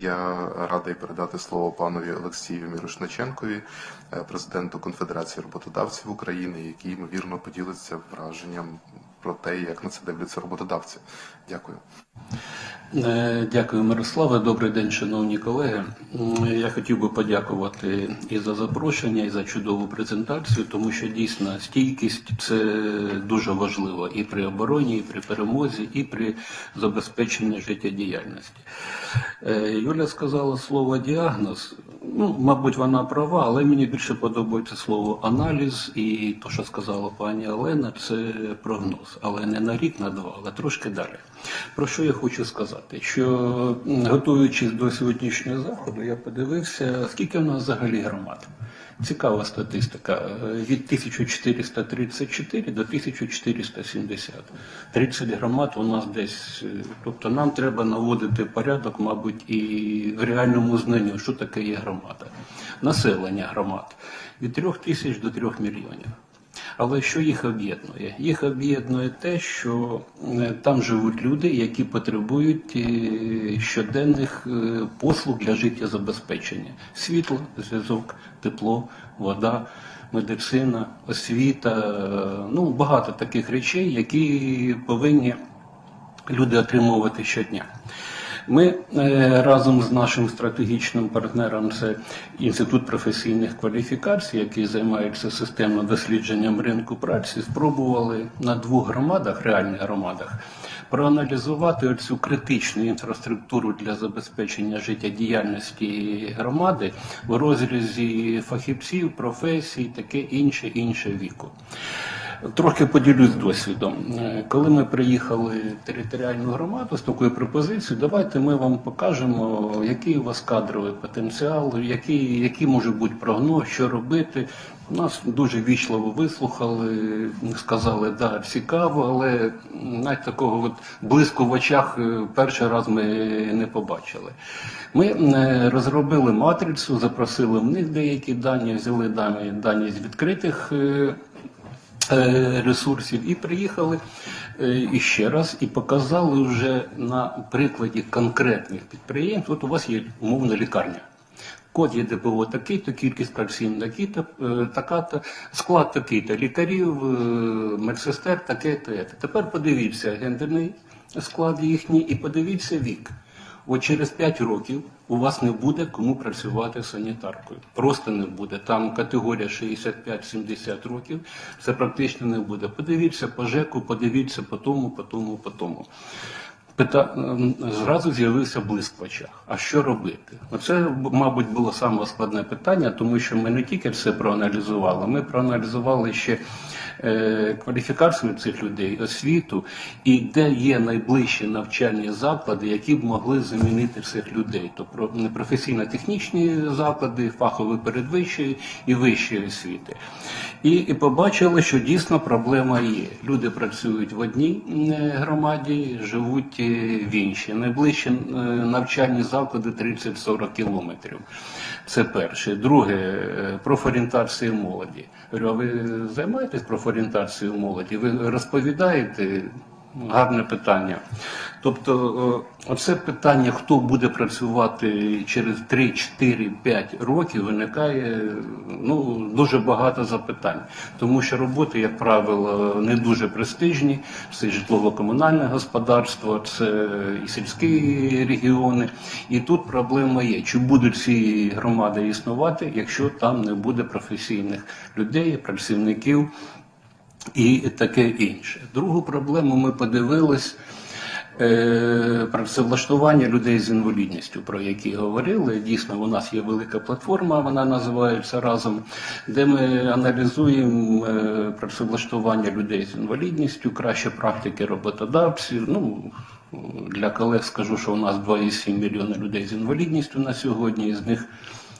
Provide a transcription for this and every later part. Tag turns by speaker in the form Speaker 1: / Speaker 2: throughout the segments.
Speaker 1: Я радий передати слово панові Олексію Мірошниченкові, е, президенту Конфедерації роботодавців України, який ймовірно поділиться враженням про те, як на це дивляться роботодавці. Дякую.
Speaker 2: Е, Дякую, Мирославе. Добрий день, шановні колеги. Я хотів би подякувати і за запрошення, і за чудову презентацію, тому що дійсно стійкість це дуже важливо і при обороні, і при перемозі, і при забезпеченні життєдіяльності. Е, Юля сказала слово діагноз. Ну, мабуть, вона права, але мені більше подобається слово аналіз, і то, що сказала пані Олена, це прогноз, але не на рік, на два, але трошки далі. Про що я хочу сказати? Що готуючись до сьогоднішнього заходу, я подивився, скільки в нас взагалі громад. Цікава статистика. Е, Від 1434 до 1470. 30 громад у нас десь. е, Тобто нам треба наводити порядок, мабуть, і в реальному знанню, що таке є громада. Населення громад від 3 тисяч до 3 мільйонів. Але що їх об'єднує? Їх об'єднує те, що е, там живуть люди, які потребують е, щоденних е, послуг для життєзабезпечення: світло, зв'язок, тепло, вода, медицина, освіта. Ну багато таких речей, які повинні люди отримувати щодня. Ми е, разом з нашим стратегічним партнером, це інститут професійних кваліфікацій, який займається системним дослідженням ринку праці, спробували на двох громадах, реальних громадах, проаналізувати цю критичну інфраструктуру для забезпечення життєдіяльності громади в розрізі фахівців, професій, таке інше, інше віку. Трохи поділюсь досвідом. Е, Коли ми приїхали в територіальну громаду з такою пропозицією, давайте ми вам покажемо, який у вас кадровий потенціал, який, який може бути прогноз, що робити. Нас дуже вічливо вислухали, сказали, да, цікаво, але навіть такого от блиску в очах е, перший раз ми не побачили. Ми е, розробили матрицю, запросили в них деякі дані, взяли дані, дані з відкритих. Е, ресурсів і приїхали е, іще раз і показали вже на прикладі конкретних підприємств. От у вас є умовна лікарня. Код є ДПО такий-то, кількість працівників такі-то, е, така-то, склад такий-то, лікарів, медсестер, таке-то. Тепер подивіться гендерний склад їхній і подивіться вік. От через 5 років у вас не буде кому працювати санітаркою. Просто не буде. Там категорія 65-70 років. Це практично не буде. Подивіться по ЖЕКу, подивіться по тому, по тому, по тому. Пита... ем, Зразу з'явився блиск в очах. А що робити? Оце, мабуть, було саме складне питання, тому що ми не тільки все проаналізували, ми проаналізували ще кваліфікацію цих людей, освіту і де є найближчі навчальні заклади, які б могли замінити цих людей. Тобто професійно-технічні заклади, фахові передвищої і вищої освіти. І, і побачили, що дійсно проблема є. Люди працюють в одній е, громаді, живуть е, в іншій. Найближчі е, навчальні заклади 30-40 кілометрів. Це перше. Друге, профорієнтації профорієнтація молоді. Говорю, а ви займаєтесь профорієнтацією молоді? Ви розповідаєте? Гарне питання. Тобто, е, оце питання, хто буде працювати через 3, 4, 5 років, виникає ну, дуже багато запитань. Тому що роботи, як правило, не дуже престижні. Це житлово-комунальне господарство, це і сільські регіони. І тут проблема є: чи будуть ці громади існувати, якщо там не буде професійних людей, працівників і таке інше. Другу проблему ми подивились. е, Працевлаштування людей з інвалідністю, про які говорили. Дійсно, у нас є велика платформа, вона називається разом, де ми аналізуємо е, працевлаштування людей з інвалідністю, кращі практики роботодавців. Ну, для колег скажу, що у нас 2,7 мільйона людей з інвалідністю на сьогодні, із них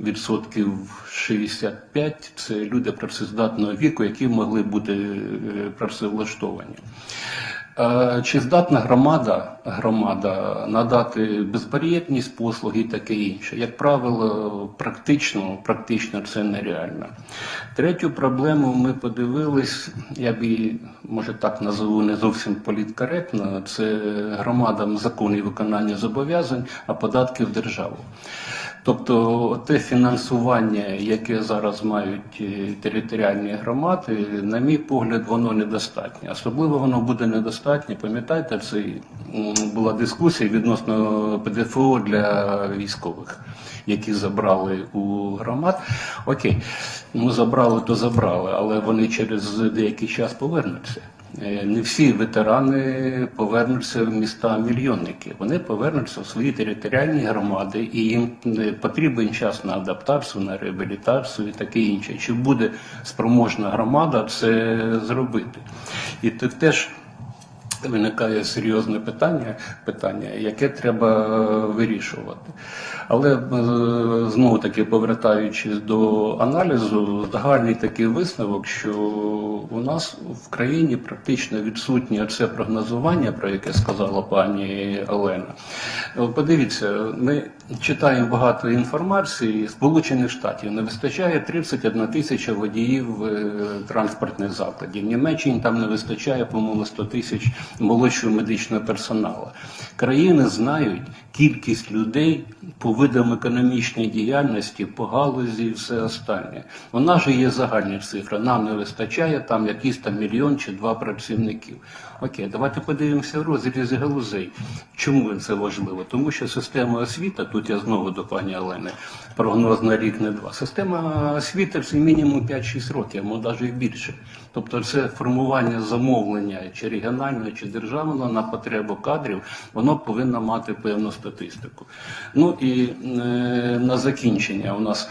Speaker 2: відсотків 65 – це люди працездатного віку, які могли бути е, працевлаштовані. Чи здатна громада громада надати безбар'єрність послуг і таке інше. Як правило, практично, практично це нереально. Третю проблему ми подивились, я б її, може так назову не зовсім політкоректно, це громадам закон і виконання зобов'язань, а податки в державу. Тобто те фінансування, яке зараз мають е, територіальні громади, на мій погляд, воно недостатнє. Особливо воно буде недостатнє. Пам'ятаєте, це була дискусія відносно ПДФО для військових, які забрали у громад. Окей, ну забрали, то забрали, але вони через деякий час повернуться. Е, Не всі ветерани повернуться в міста мільйонники. Вони повернуться в свої територіальні громади, і їм е, потрібен час на адаптацію, на реабілітацію і таке інше. Чи буде спроможна громада це зробити? І тут теж виникає серйозне питання, питання, яке треба е, вирішувати. Але е, знову таки повертаючись до аналізу, загальний такий висновок, що у нас в країні практично відсутнє це прогнозування, про яке сказала пані Олена. Е, Подивіться, ми читаємо багато інформації. Сполучених Штатів не вистачає 31 тисяча водіїв транспортних закладів. В Німеччині там не вистачає, по-моєму, 100 тисяч молодшого медичного персоналу. Країни знають кількість людей по видам економічної діяльності, по галузі і все останнє. Нас же є загальні цифри. Нам не вистачає там якийсь там мільйон чи два працівників. Окей, давайте подивимося в розрізі галузей. Чому це важливо? Тому що система освіти, тут я знову до пані Олени, прогноз на рік не два. Система освіти це мінімум 5-6 років, може навіть і більше. Тобто це формування замовлення чи регіонального, чи державного на потребу кадрів, воно повинно мати певну статистику. Ну і е, на закінчення у нас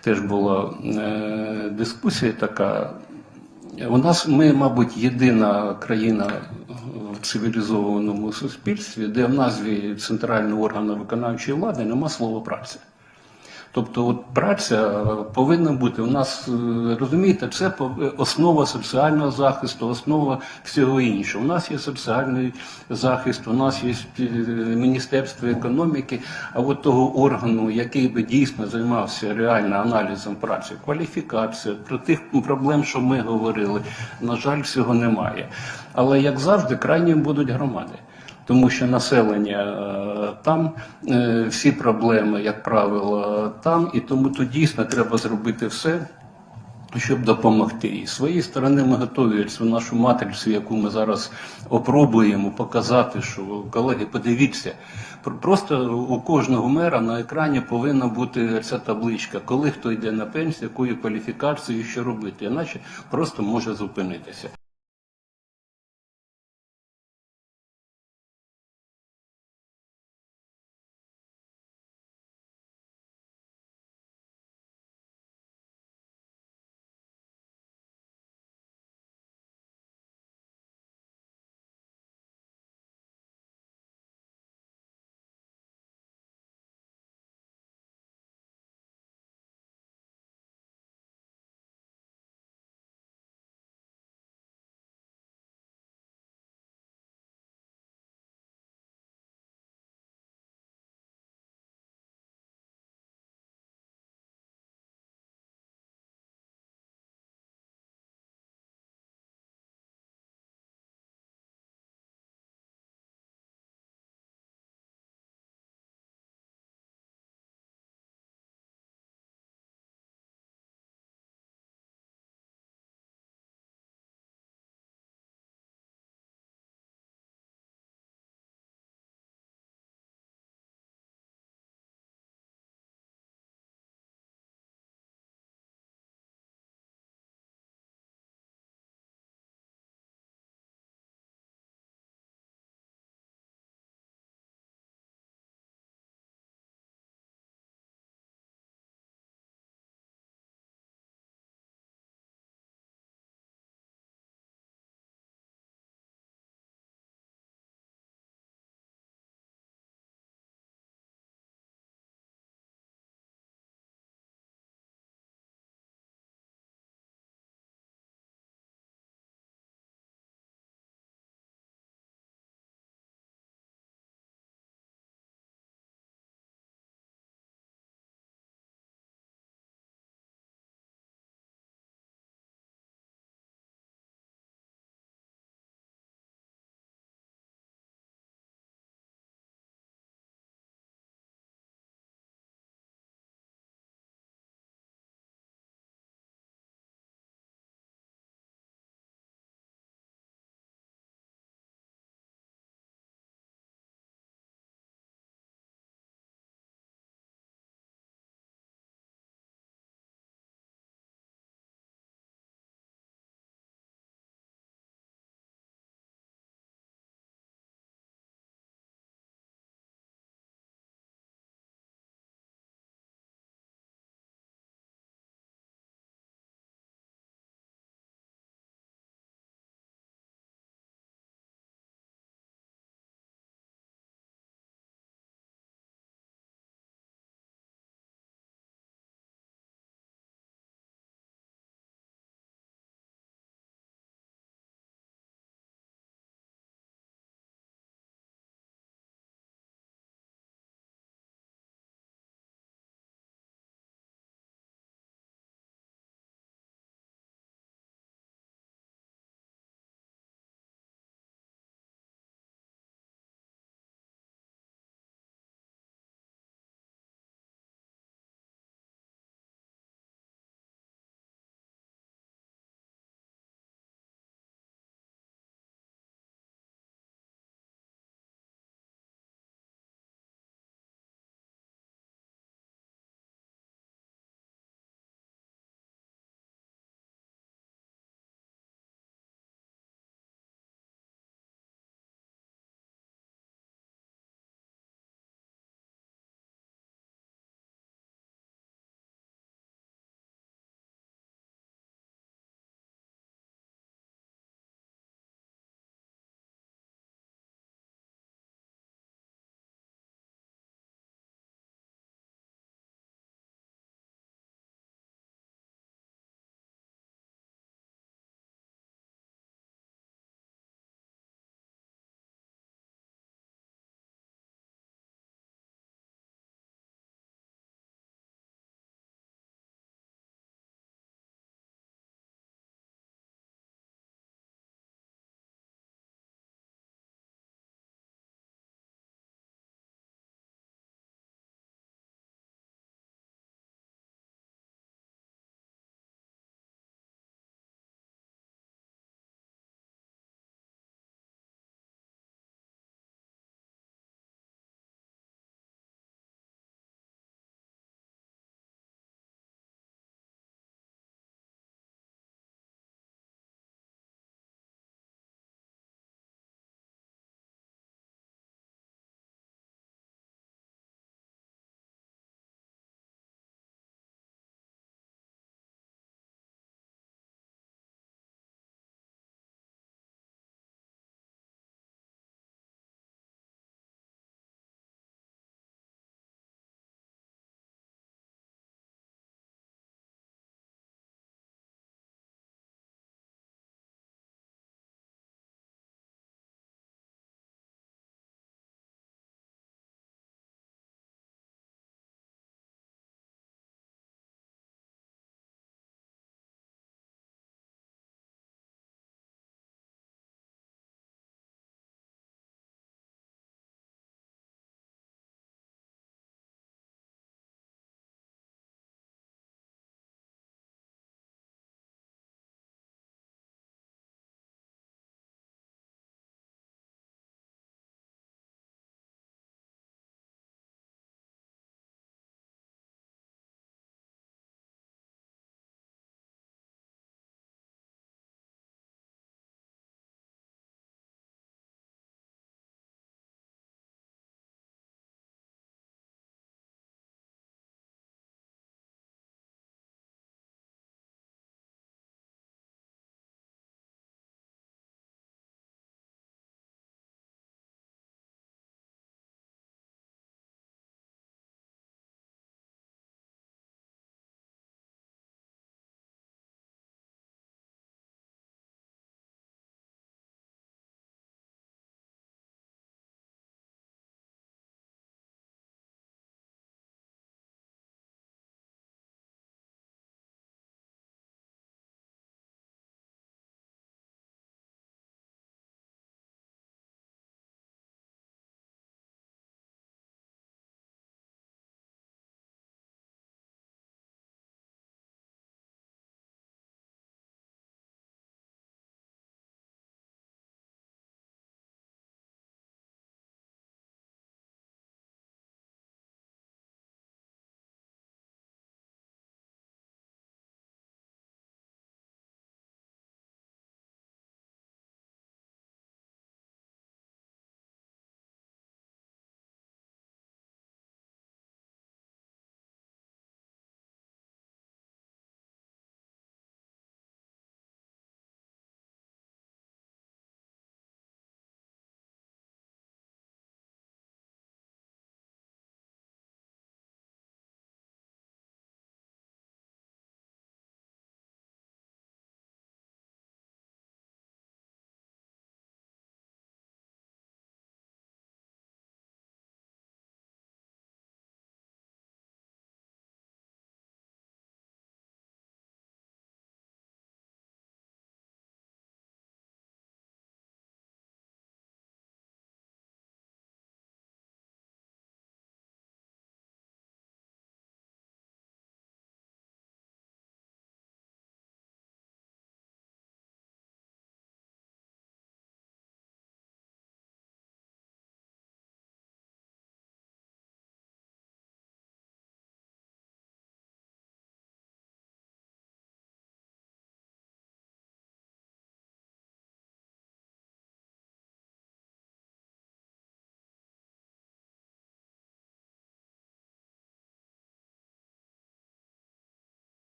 Speaker 2: теж була е, дискусія така. У нас ми, мабуть, єдина країна в цивілізованому суспільстві, де в назві центрального органу виконавчої влади нема слова праця. Тобто, от праця повинна бути. У нас е, розумієте, це пов- основа соціального захисту, основа всього іншого. У нас є соціальний захист, у нас є е, Міністерство економіки, а от того органу, який би дійсно займався реально аналізом праці, кваліфікація, про тих проблем, що ми говорили, на жаль, цього немає. Але як завжди, крайнім будуть громади тому що населення е, там, е, всі проблеми, як правило, там, і тому тут дійсно треба зробити все. Щоб допомогти, і з своєї сторони ми готові цю нашу матрицю, яку ми зараз опробуємо, показати, що колеги, подивіться, Пр- просто у кожного мера на екрані повинна бути ця табличка, коли хто йде на пенсію, якою кваліфікацією, що робити, іначе просто може зупинитися.